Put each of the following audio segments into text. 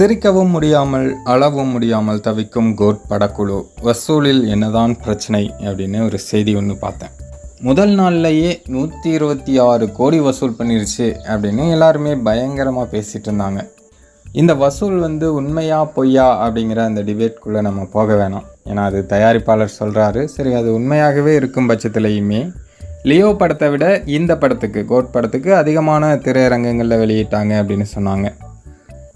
சிரிக்கவும் முடியாமல் அளவும் முடியாமல் தவிக்கும் கோட் படக்குழு வசூலில் என்னதான் பிரச்சனை அப்படின்னு ஒரு செய்தி ஒன்று பார்த்தேன். முதல் நாள்லையே நூற்றி இருபத்தி ஆறு கோடி வசூல் பண்ணிருச்சு அப்படின்னு எல்லாருமே பயங்கரமாக பேசிகிட்டு இருந்தாங்க. இந்த வசூல் வந்து உண்மையா பொய்யா அப்படிங்கிற அந்த டிபேட்குள்ளே நம்ம போக வேணாம். ஏன்னா அது தயாரிப்பாளர் சொல்கிறாரு சரி அது உண்மையாகவே இருக்கும் பட்சத்துலையுமே லியோ படத்தை விட இந்த படத்துக்கு கோட் படத்துக்கு அதிகமான திரையரங்கங்களில் வெளியிட்டாங்க அப்படின்னு சொன்னாங்க.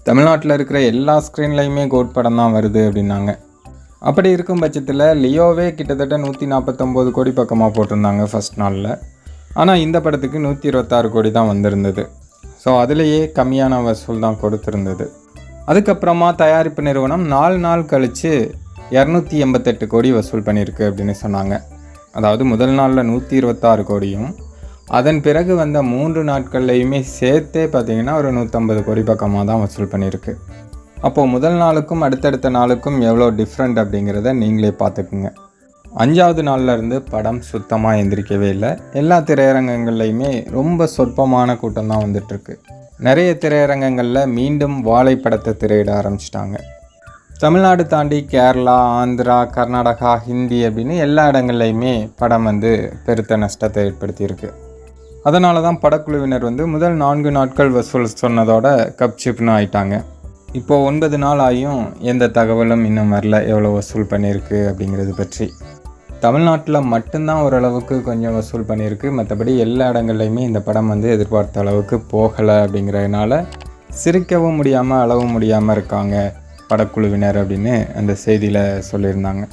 தமிழ்நாட்டில் இருக்கிற எல்லா ஸ்க்ரீன்லையுமே கோட் படம் தான் வருது அப்படின்னாங்க. அப்படி இருக்கும் பட்சத்தில் லியோவே கிட்டத்தட்ட நூற்றி நாற்பத்தொம்போது கோடி பக்கமாக போட்டிருந்தாங்க ஃபஸ்ட் நாளில். ஆனால் இந்த படத்துக்கு நூற்றி இருபத்தாறு கோடி தான் வந்திருந்தது. ஸோ அதுலேயே கம்மியான வசூல் தான் கொடுத்துருந்தது. அதுக்கப்புறமா தயாரிப்பு நிறுவனம் நாலு நாள் கழித்து இரநூத்தி எண்பத்தெட்டு கோடி வசூல் பண்ணியிருக்கு அப்படின்னு சொன்னாங்க. அதாவது முதல் நாளில் நூற்றி இருபத்தாறு கோடியும் அதன் பிறகு வந்த மூன்று நாட்கள்லையுமே சேர்த்தே பார்த்தீங்கன்னா ஒரு நூற்றம்பது கோடி பக்கமாக தான் வசூல் பண்ணியிருக்கு. அப்போது முதல் நாளுக்கும் அடுத்தடுத்த நாளுக்கும் எவ்வளோ டிஃப்ரெண்ட் அப்படிங்கிறத நீங்களே பார்த்துக்குங்க. அஞ்சாவது நாள்ல இருந்து படம் சுத்தமாக எந்திரிக்கவே இல்லை. எல்லா திரையரங்கங்கள்லையுமே ரொம்ப சொற்பமான கூட்டம் தான் வந்துட்டுருக்கு. நிறைய திரையரங்கங்களில் மீண்டும் வாழை படத்தை திரையிட ஆரம்பிச்சிட்டாங்க. தமிழ்நாடு தாண்டி கேரளா ஆந்திரா கர்நாடகா ஹிந்தி அப்படின்னு எல்லா இடங்கள்லையுமே படம் வந்து பெருத்த நஷ்டத்தை ஏற்படுத்தியிருக்கு. அதனால தான் படக்குழுவினர் வந்து முதல் நான்கு நாட்கள் வசூல் சொன்னதோட கப் சிப்னு ஆயிட்டாங்க. இப்போது ஒன்பது நாள் ஆகியும் எந்த தகவலும் இன்னும் வரல. எவ்வளோ வசூல் பண்ணியிருக்கு அப்படிங்கிறது பற்றி. தமிழ்நாட்டில் மட்டும்தான் ஓரளவுக்கு கொஞ்சம் வசூல் பண்ணியிருக்கு. மற்றபடி எல்லா இடங்கள்லையுமே இந்த படம் வந்து எதிர்பார்த்த அளவுக்கு போகலை அப்படிங்கிறதுனால சிரிக்கவும் முடியாமல் அளவும் முடியாமல் இருக்காங்க படக்குழுவினர் அப்படின்னு அந்த செய்தியில் சொல்லியிருந்தாங்க.